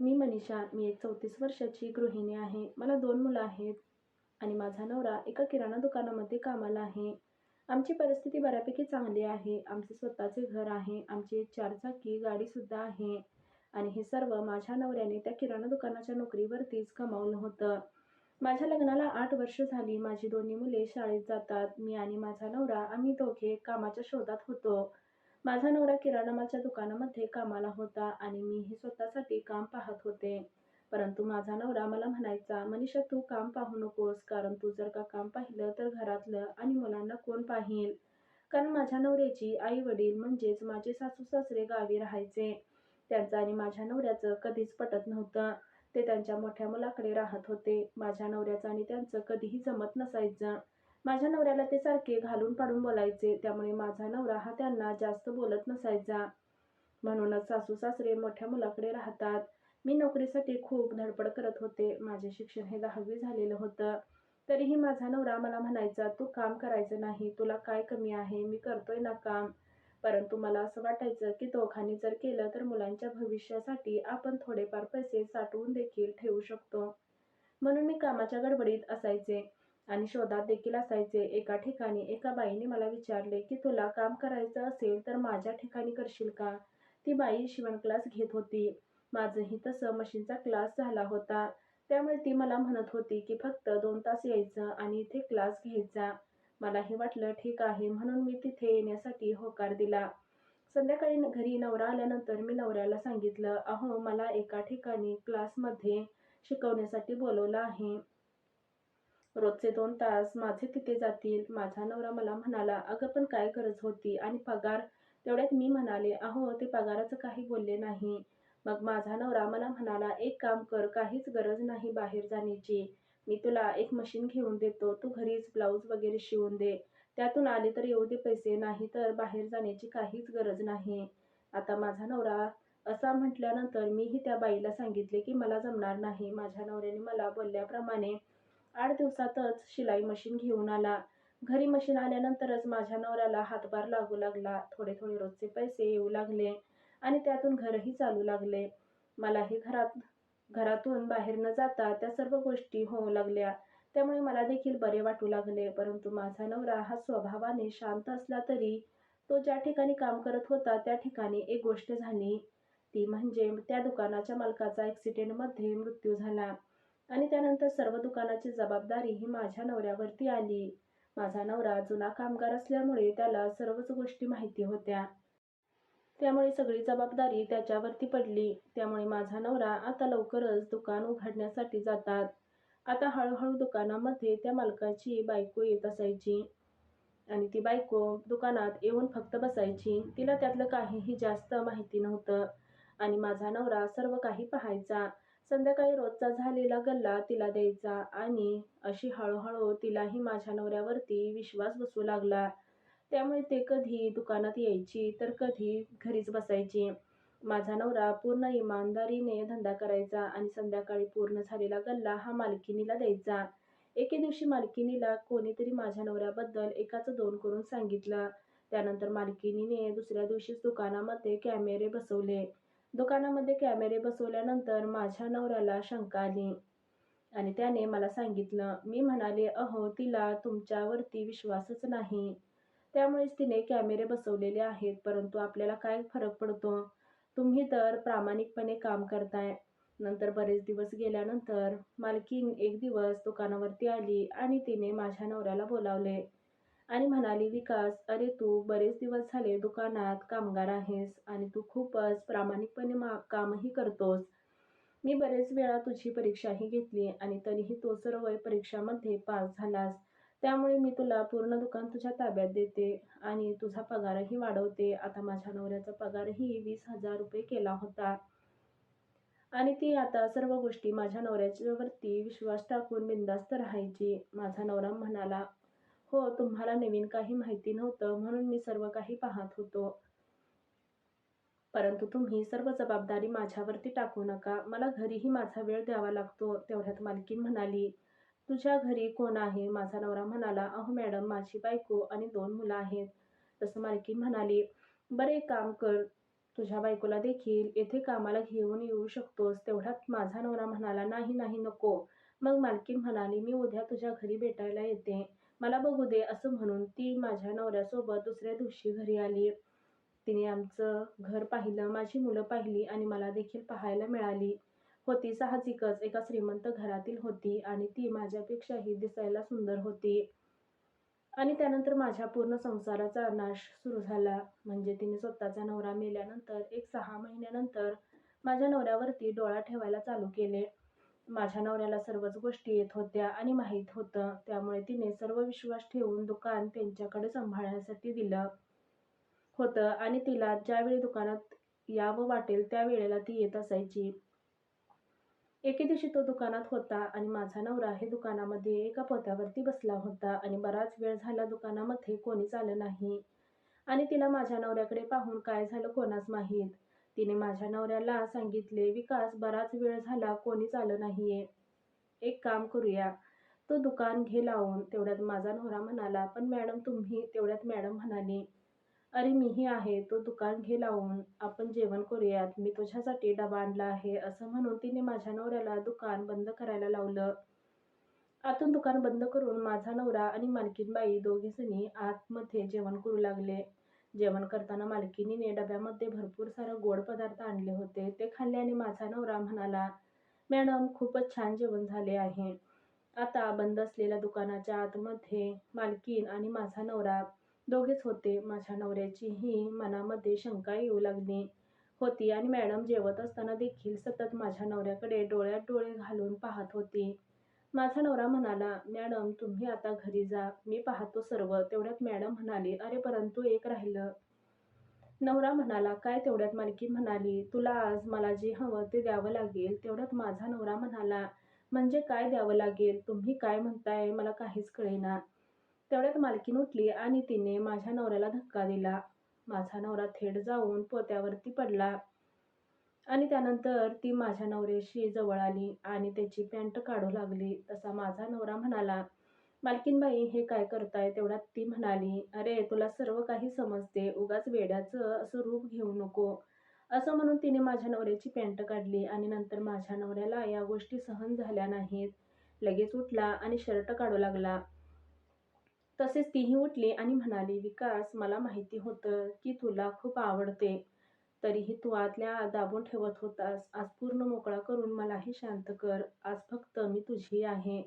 मी मनीषा मी एक चौतीस वर्षाची गृहिणी आहे. मला दोन मुलं आहेत आणि माझा नवरा एका किराणा दुकानामध्ये कामाला आहे. आमची परिस्थिती बऱ्यापैकी चांगली आहे. आमचे स्वतःचे घर आहे. आमची एक चारचाकी गाडीसुद्धा आहे. आणि हे सर्व माझ्या नवऱ्याने त्या किराणा दुकानाच्या नोकरीवरतीच कमावलं होतं. माझ्या लग्नाला आठ वर्ष झाली. माझी दोन्ही मुले शाळेत जातात. मी आणि माझा नवरा आम्ही दोघे कामाच्या शोधात होतो. माझा नवरा किराणा मालच्या दुकानामध्ये कामाला होता आणि मीही स्वतःसाठी काम पाहत होते. परंतु माझा नवरा मला म्हणायचा मनीषा तू काम पाहू नकोस कारण तू जर का काम पाहिलं तर घरातलं आणि मुलांना कोण पाहिल? कारण माझ्या नवऱ्याची आई वडील म्हणजेच माझे सासू सासरे गावी राहायचे. त्यांचं आणि माझ्या नवऱ्याचं कधीच पटत नव्हतं. ते त्यांच्या मोठ्या मुलाकडे राहत होते. माझ्या नवऱ्याचं आणि त्यांचं कधीही जमत नसायचं. माझ्या नवऱ्याला ते सारखे घालून पाडून बोलायचे त्यामुळे माझा नवरा हा त्यांना जास्त बोलत नसायचा. म्हणूनच सासू सासरे मोठ्या मुलाकडे राहतात. मी नोकरीसाठी खूप धडपड करत होते. माझे शिक्षण हे दहावी झालेलं होतं. तरीही माझा नवरा मला म्हणायचा तू काम करायचं नाही तुला काय कमी आहे? मी करतोय ना काम. परंतु मला असं वाटायचं की दोघांनी जर केलं तर मुलांच्या भविष्यासाठी आपण थोडेफार पैसे साठवून देखील ठेवू शकतो. म्हणून मी कामाच्या गडबडीत असायचे. आणि शोधात देखील असायचे. एका ठिकाणी एका बाईने मला विचारले की तुला काम करायचं असेल तर माझ्या ठिकाणी करशील का? ती बाई शिवण क्लास घेत होती. माझंही तसं मशीनचा क्लास झाला होता. त्यामुळे ती मला म्हणत होती की फक्त दोन तास यायचं आणि इथे क्लास घ्यायचा. मलाही वाटलं ठीक आहे म्हणून मी तिथे येण्यासाठी होकार दिला. संध्याकाळी घरी नवरा आल्यानंतर मी नवऱ्याला सांगितलं अहो मला एका ठिकाणी क्लासमध्ये शिकवण्यासाठी बोलवलं आहे. रोजचे दोन तास माझे तिथे जातील. माझा नवरा मला म्हणाला अगं पण काय गरज होती? आणि पगार? तेवढ्यात मी म्हणाले अहो ते पगाराचं काही बोलले नाही. मग माझा नवरा मला म्हणाला एक काम कर काहीच गरज नाही बाहेर जाण्याची. मी तुला एक मशीन घेऊन देतो. तू घरीच ब्लाऊज वगैरे शिवून दे. त्यातून आले तर येऊ दे पैसे नाही तर बाहेर जाण्याची काहीच गरज नाही. आता माझा नवरा असा म्हटल्यानंतर मीही त्या बाईला सांगितले की मला जमणार नाही. माझ्या नवऱ्याने मला बोलल्याप्रमाणे आठ दिवसातच शिलाई मशीन घेऊन आला. घरी मशीन आल्यानंतरच माझ्या नवऱ्याला हातभार लागू लागला. थोडे थोडे रोजचे पैसे येऊ लागले आणि त्यातून घरही चालू लागले. मलाही घरात घरातून बाहेर न जाता त्या सर्व गोष्टी होऊ लागल्या. त्यामुळे मला देखील बरे वाटू लागले. परंतु माझा नवरा हा स्वभावाने शांत असला तरी तो ज्या ठिकाणी काम करत होता त्या ठिकाणी एक गोष्ट झाली. ती म्हणजे त्या दुकानाच्या मालकाचा ॲक्सिडेंटमध्ये मृत्यू झाला. आणि त्यानंतर सर्व दुकानाची जबाबदारी ही माझ्या नवऱ्यावरती आली. माझा नवरा जुना कामगार असल्यामुळे त्याला सर्वच गोष्टी माहिती होत्या. त्यामुळे सगळी जबाबदारी त्याच्यावरती पडली. त्यामुळे माझा नवरा आता लवकरच दुकान उघडण्यासाठी जातात. आता हळूहळू दुकानामध्ये त्या मालकाची बायको येत असायची. आणि ती बायको दुकानात येऊन फक्त बसायची. तिला त्यातलं काहीही जास्त माहिती नव्हतं. आणि माझा नवरा सर्व काही पाहायचा. संध्याकाळी रोजचा झालेला गल्ला तिला द्यायचा आणि अशी हळूहळू तिलाही माझ्या नवऱ्यावरती विश्वास बसू लागला. त्यामुळे ते कधी दुकानात यायची तर कधी घरीच बसायची. माझा नवरा पूर्ण इमानदारीने धंदा करायचा आणि संध्याकाळी पूर्ण झालेला गल्ला हा मालकिनीला द्यायचा. एके दिवशी मालकिनीला कोणीतरी माझ्या नवऱ्याबद्दल एकाचं दोन करून सांगितलं. त्यानंतर मालकिनीने दुसऱ्या दिवशीच दुकानामध्ये कॅमेरे बसवले. दुकानामध्ये कॅमेरे बसवल्यानंतर माझ्या नवऱ्याला शंका आली आणि त्याने मला सांगितलं मी म्हणाले अहो तिला तुमच्यावरती विश्वासच नाही. त्यामुळेच तिने कॅमेरे बसवलेले आहेत परंतु आपल्याला काय फरक पडतो? तुम्ही तर प्रामाणिकपणे काम करताय. नंतर बरेच दिवस गेल्यानंतर मालकीन एक दिवस दुकानावरती आली आणि तिने माझ्या नवऱ्याला बोलावले आणि म्हणाली विकास अरे तू बरेच दिवस झाले दुकानात कामगार आहेस आणि तू खूपच प्रामाणिकपणे मा कामही करतोस. मी बरेच वेळा तुझी परीक्षाही घेतली आणि तरीही तो सर्व परीक्षामध्ये पास झालास. त्यामुळे मी तुला पूर्ण दुकान तुझ्या ताब्यात देते आणि तुझा पगारही वाढवते. आता माझ्या नवऱ्याचा पगारही वीस हजार रुपये केला होता. आणि ती आता सर्व गोष्टी माझ्या नवऱ्याच्यावरती विश्वास टाकून बिंदास्त राहायची. माझा नवरा म्हणाला हो तुम्हाला नवीन काही माहिती नव्हतं म्हणून मी सर्व काही पाहत होतो. परंतु तुम्ही सर्व जबाबदारी माझ्यावरती टाकू नका. मला घरीही माझा वेळ द्यावा लागतो तेवढ्यात मालकीन म्हणाली. तुझ्या घरी कोण आहे? माझा नवरा म्हणाला. अहो मॅडम माझी बायको आणि दोन मुलं आहेत. तसं मालकीन म्हणाली. बरं एक काम कर. तुझ्या बायकोला देखील येथे कामाला घेऊन येऊ शकतोस तेवढ्यात माझा नवरा म्हणाला नाही नाही नको. मग मालकीन म्हणाली मी उद्या तुझ्या घरी भेटायला येते. मला बघू दे असं म्हणून ती माझ्या नवऱ्यासोबत दुसऱ्या दिवशी घरी आली. तिने आमचं घर पाहिलं माझी मुलं पाहिली आणि मला देखील पाहायला मिळाली. होती साहजिकच एका श्रीमंत घरातील होती आणि ती माझ्यापेक्षाही दिसायला सुंदर होती. आणि त्यानंतर माझ्या पूर्ण संसाराचा नाश सुरू झाला. म्हणजे तिने स्वतःचा नवरा मेल्यानंतर एक सहा महिन्यानंतर माझ्या नवऱ्यावरती डोळा ठेवायला चालू केले. माझ्या नवऱ्याला सर्वच गोष्टी येत होत्या आणि माहीत होतं. त्यामुळे तिने सर्व विश्वास ठेवून दुकान त्यांच्याकडे सांभाळण्यासाठी दिलं होतं आणि तिला ज्यावेळी दुकानात यावं वाटेल त्यावेळेला ती येत असायची. एके दिवशी तो दुकानात होता आणि माझा नवरा हे दुकानामध्ये एका पोत्यावरती बसला होता आणि बराच वेळ झाला दुकानामध्ये कोणीच आलं नाही. आणि तिला माझ्या नवऱ्याकडे पाहून काय झालं कोणाच माहीत. तिने माझ्या नवऱ्याला सांगितले विकास बराच वेळ झाला कोणीच आलं नाहीये. एक काम करूया. तो दुकान घे लावून. तेवढ्यात माझा नवरा म्हणाला पण मॅडम तुम्ही तेवढ्यात मॅडम म्हणाली अरे मीही आहे. तो दुकान घे लावून. आपण जेवण करूयात. मी तुझ्यासाठी डबा आणला आहे. असं म्हणून तिने माझ्या नवऱ्याला दुकान बंद करायला लावलं. आतून दुकान बंद करून माझा नवरा आणि मालकीनबाई दोघीजणी आतमध्ये जेवण करू लागले. जेवण करताना मालकिनीने डब्यामध्ये भरपूर सारं गोड पदार्थ आणले होते. ते खाल्ल्याने माझा नवरा म्हणाला मॅडम खूपच छान जेवण झाले आहे. आता बंद असलेल्या दुकानाच्या आतमध्ये मालकीन आणि माझा नवरा दोघेच होते. माझ्या नवऱ्याचीही मनामध्ये शंका येऊ लागली होती आणि मॅडम जेवत असताना देखील सतत माझ्या नवऱ्याकडे डोळ्यात डोळे घालून पाहत होती. माझा नवरा म्हणाला मॅडम तुम्ही आता घरी जा. मी पाहतो सर्व. तेवढ्यात मॅडम म्हणाली अरे परंतु एक राहिलं. नवरा म्हणाला काय तेवढ्यात? मालकी म्हणाली तुला आज मला जे हवं ते द्यावं लागेल. तेवढ्यात माझा नवरा म्हणाला म्हणजे काय द्यावं लागेल? तुम्ही काय म्हणताय? मला काहीच कळेना. तेवढ्यात मालकीन उठली आणि तिने माझ्या नवऱ्याला धक्का दिला. माझा नवरा थेट जाऊन पोत्यावरती पडला. आणि त्यानंतर ती माझ्या नवऱ्याशी जवळ आली आणि त्याची पॅन्ट काढू लागली. तसा माझा नवरा म्हणाला मालकीनबाई हे काय करताय? तेवढ्यात ती म्हणाली अरे तुला सर्व काही समजते. उगाच वेड्याचं असं रूप घेऊ नको. असं म्हणून तिने माझ्या नवऱ्याची पॅन्ट काढली आणि नंतर माझ्या नवऱ्याला या गोष्टी सहन झाल्या नाहीत. लगेच उठला आणि शर्ट काढू लागला. तसेच तीही उठली आणि म्हणाली विकास मला माहिती होतं की तुला खूप आवडते. तरीही तू आतल्या दाबून ठेवत होतास. आज पूर्ण मोकळा करून मलाही शांत कर. आज फक्त मी तुझी आहे.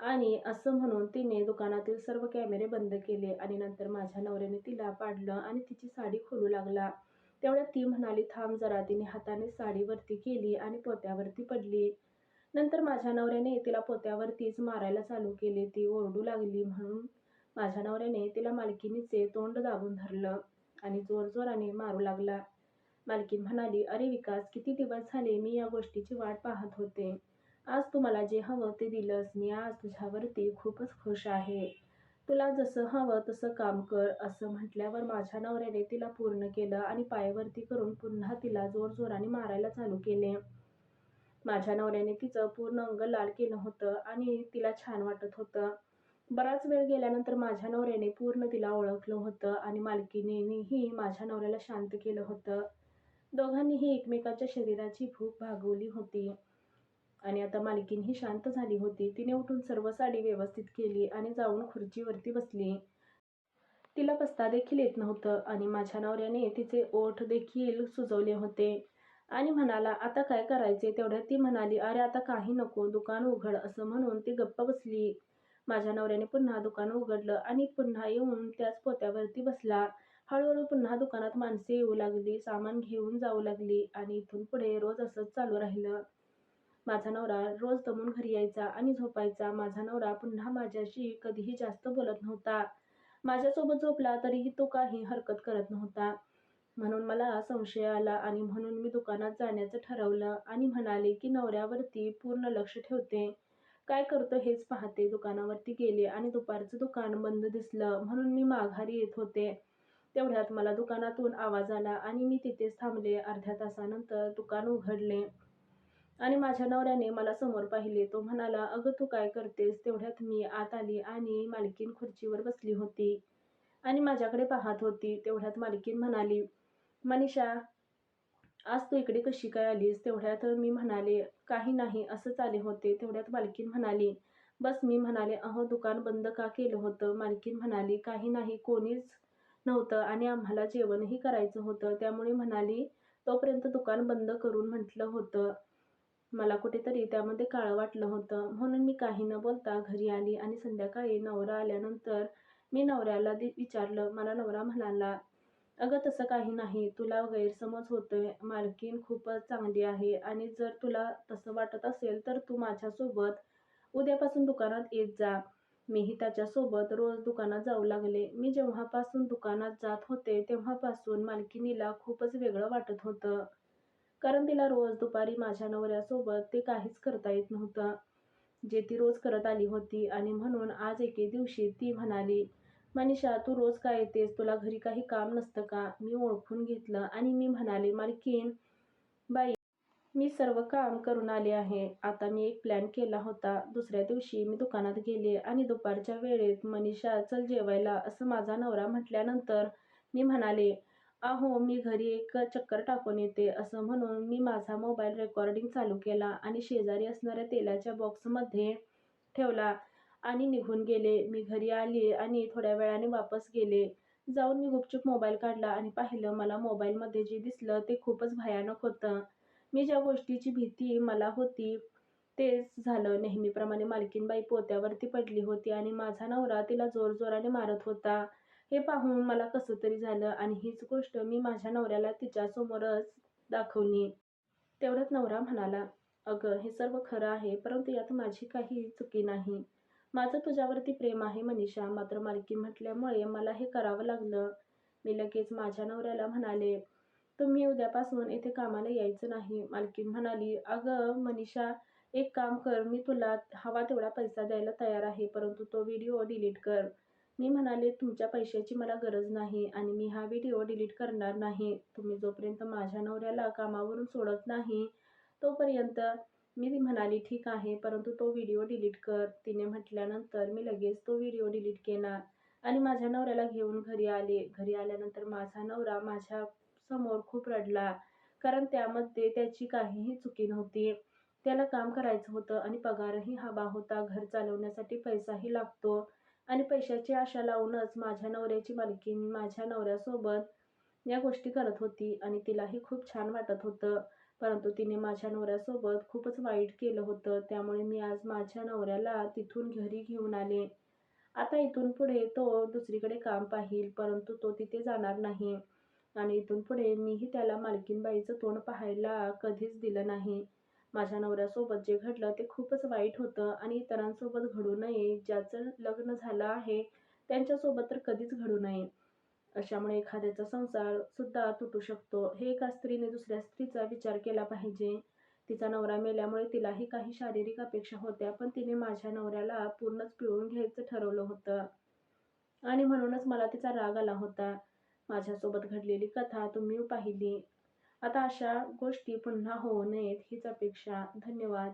आणि असं म्हणून तिने दुकानातील सर्व कॅमेरे बंद केले आणि नंतर माझ्या नवऱ्याने तिला पाडलं आणि तिची साडी खोलू लागला. तेवढ्यात ती म्हणाली थांब जरा. तिने हाताने साडीवरती केली आणि पोत्यावरती पडली. नंतर माझ्या नवऱ्याने तिला पोत्यावरतीच मारायला चालू केले. ती ओरडू लागली म्हणून माझ्या नवऱ्याने तिला मालकिनीचे तोंड दाबून धरलं. आणि जोरजोराने मारू लागला. मालकीन म्हणाली अरे विकास किती दिवस झाले मी या गोष्टीची वाट पाहत होते. आज तू मला जे हवं ते दिलंस. मी आज तुझ्यावरती खूपच खुश आहे. तुला जसं हवं तसं काम कर असं म्हटल्यावर माझ्या नवऱ्याने तिला पूर्ण केलं आणि पायावरती करून पुन्हा तिला जोरजोराने मारायला चालू केले. माझ्या नवऱ्याने तिचं पूर्ण अंग लाल केलं होतं आणि तिला छान वाटत होतं. बराच वेळ गेल्यानंतर माझ्या नवऱ्याने पूर्ण तिला ओळखलं होतं आणि मालकीनेही माझ्या नवऱ्याला शांत केलं होतं. दोघांनीही एकमेकाच्या शरीराची भूक भागवली होती. आणि आता मालकीनही शांत झाली होती. तिने उठून सर्व साडी व्यवस्थित केली आणि जाऊन खुर्चीवरती बसली. तिला बसता देखील येत नव्हतं आणि माझ्या नवऱ्याने तिचे ओठ देखील सुजवले होते. आणि म्हणाला आता काय करायचे? तेवढ्यात ती म्हणाली अरे आता काही नको. दुकान उघड असं म्हणून ती गप्प बसली. माझ्या नवऱ्याने पुन्हा दुकान उघडलं आणि पुन्हा येऊन त्याच पोत्यावरती बसला. हळूहळू पुन्हा दुकानात माणसे येऊ लागली सामान घेऊन जाऊ लागली आणि इथून पुढे रोज असंच चालू राहिलं. माझा नवरा रोज दमून घरी यायचा आणि झोपायचा. माझा नवरा पुन्हा माझ्याशी कधीही जास्त बोलत नव्हता. माझ्यासोबत झोपला तरीही तो काही हरकत करत नव्हता. म्हणून मला संशय आला आणि म्हणून मी दुकानात जाण्याचं ठरवलं आणि म्हणाले की नवऱ्यावरती पूर्ण लक्ष ठेवते. काय करतो हेच पाहते. दुकानावरती गेले आणि दुपारचं दुकान बंद दिसलं म्हणून मी माघारी येत होते. तेवढ्यात मला दुकानातून आवाज आला आणि मी तिथेच थांबले अर्ध्या तासानंतर दुकान उघडले. आणि माझ्या नवऱ्याने मला समोर पाहिले. तो म्हणाला अगं तू काय करतेस? तेवढ्यात मी आत आली आणि मालकीन खुर्चीवर बसली होती आणि माझ्याकडे पाहत होती. तेवढ्यात मालकीन म्हणाली मनीषा आज तू इकडे कशी काय आलीस? तेवढ्यात मी म्हणाले काही नाही असंच आले होते. तेवढ्यात मालकीन म्हणाली बस मी म्हणाले अहो दुकान बंद का केलं होतं? मालकीन म्हणाली काही नाही कोणीच नव्हतं आणि आम्हाला जेवणही करायचं होतं. त्यामुळे म्हणाली तोपर्यंत दुकान बंद करून म्हटलं होतं. मला कुठेतरी त्यामध्ये काळं वाटलं होतं. म्हणून मी काही न बोलता घरी आली आणि संध्याकाळी नवरा आल्यानंतर मी नवऱ्याला दि विचारलं मला नवरा म्हणाला अगं तसं काही नाही. तुला गैरसमज होतोय. मालकीन खूपच चांगली आहे आणि जर तुला तसं वाटत असेल तर तू माझ्यासोबत उद्यापासून दुकानात येत जा. मीही त्याच्यासोबत रोज दुकानात जाऊ लागले. मी जेव्हापासून दुकानात जात होते तेव्हापासून मालकिनीला खूपच वेगळं वाटत होतं. कारण तिला रोज दुपारी माझ्या नवऱ्यासोबत ते काहीच करता येत नव्हतं. जे ती रोज करत आली होती आणि म्हणून आज एके दिवशी ती म्हणाली मनीषा तू रोज काय येतेस? तुला घरी काही काम नसतं का? मी ओळखून घेतलं आणि मी म्हणाले मालकीन बाई मी सर्व काम करून आले आहे. आता मी एक प्लॅन केला होता. दुसऱ्या दिवशी मी दुकानात गेले आणि दुपारच्या वेळेत मनीषा चल जेवायला. असं माझा नवरा म्हटल्यानंतर मी म्हणाले अहो मी घरी एक चक्कर टाकून येते. असं म्हणून मी माझा मोबाईल रेकॉर्डिंग चालू केला आणि शेजारी असणाऱ्या तेलाच्या बॉक्समध्ये ठेवला. आणि निघून गेले. मी घरी आली आणि थोड्या वेळाने वापस गेले. जाऊन मी गुपचूप मोबाईल काढला आणि पाहिलं मला मोबाईलमध्ये जे दिसलं ते खूपच भयानक होतं. मी ज्या गोष्टीची भीती मला होती तेच झालं. नेहमीप्रमाणे मालकीनबाई पोत्यावरती पडली होती आणि माझा नवरा तिला जोरजोराने मारत होता. हे पाहून मला कसं तरी झालं आणि हीच गोष्ट मी माझ्या नवऱ्याला तिच्यासमोरच दाखवली. तेवढ्यात नवरा म्हणाला अगं हे सर्व खरं आहे परंतु यात माझी काही चुकी नाही. माझं तुझ्यावरती प्रेम आहे मनीषा. मात्र मालकी म्हटल्यामुळे मला हे करावं लागलं. मी लगेच माझ्या नवऱ्याला म्हणाले तुम्ही उद्यापासून इथे कामाला यायचं नाही. मालकीन म्हणाली अगं मनीषा एक काम कर. मी तुला हवा तेवढा पैसा द्यायला तयार आहे परंतु तो व्हिडिओ डिलीट कर. मी म्हणाले तुमच्या पैशाची मला गरज नाही आणि मी हा व्हिडिओ डिलीट करणार नाही. तुम्ही जोपर्यंत माझ्या नवऱ्याला कामावरून सोडत नाही तोपर्यंत मी म्हणाली ठीक आहे परंतु तो व्हिडिओ डिलीट कर. तिने म्हटल्यानंतर मी लगेच तो व्हिडिओ डिलीट केला आणि माझ्या नवऱ्याला घेऊन घरी आले. घरी आल्यानंतर माझा नवरा माझ्यासमोर खूप रडला कारण त्यामध्ये त्याची काहीही चुकी नव्हती. त्याला काम करायचं होतं आणि पगारही हवा होता. घर चालवण्यासाठी पैसाही लागतो आणि पैशाची आशा लावूनच माझ्या नवऱ्याची मालकीन माझ्या नवऱ्यासोबत या गोष्टी करत होती आणि तिलाही खूप छान वाटत होतं. परंतु तिने माझ्या नवऱ्यासोबत खूपच वाईट केलं होतं. त्यामुळे मी आज माझ्या नवऱ्याला तिथून घरी घेऊन आले. आता इथून पुढे तो दुसरीकडे काम पाहिल परंतु तो तिथे जाणार नाही. आणि इथून पुढे मीही त्याला मालकीनबाईचं तोंड पाहायला कधीच दिलं नाही. माझ्या नवऱ्यासोबत जे घडलं ते खूपच वाईट होतं आणि इतरांसोबत घडू नये ज्याचं लग्न झालं आहे त्यांच्यासोबत तर कधीच घडू नये. अशामुळे एखाद्याचा संसार सुद्धा तुटू शकतो. हे एका स्त्रीने दुसऱ्या स्त्रीचा विचार केला पाहिजे. तिचा नवरा मेल्यामुळे तिलाही काही शारीरिक अपेक्षा होत्या पण तिने माझ्या नवऱ्याला पूर्णच पिळून घ्यायचं ठरवलं होतं. आणि म्हणूनच मला तिचा राग आला होता. माझ्यासोबत घडलेली कथा तुम्ही पाहिली. आता अशा गोष्टी पुन्हा होऊ नयेत हीच अपेक्षा. धन्यवाद.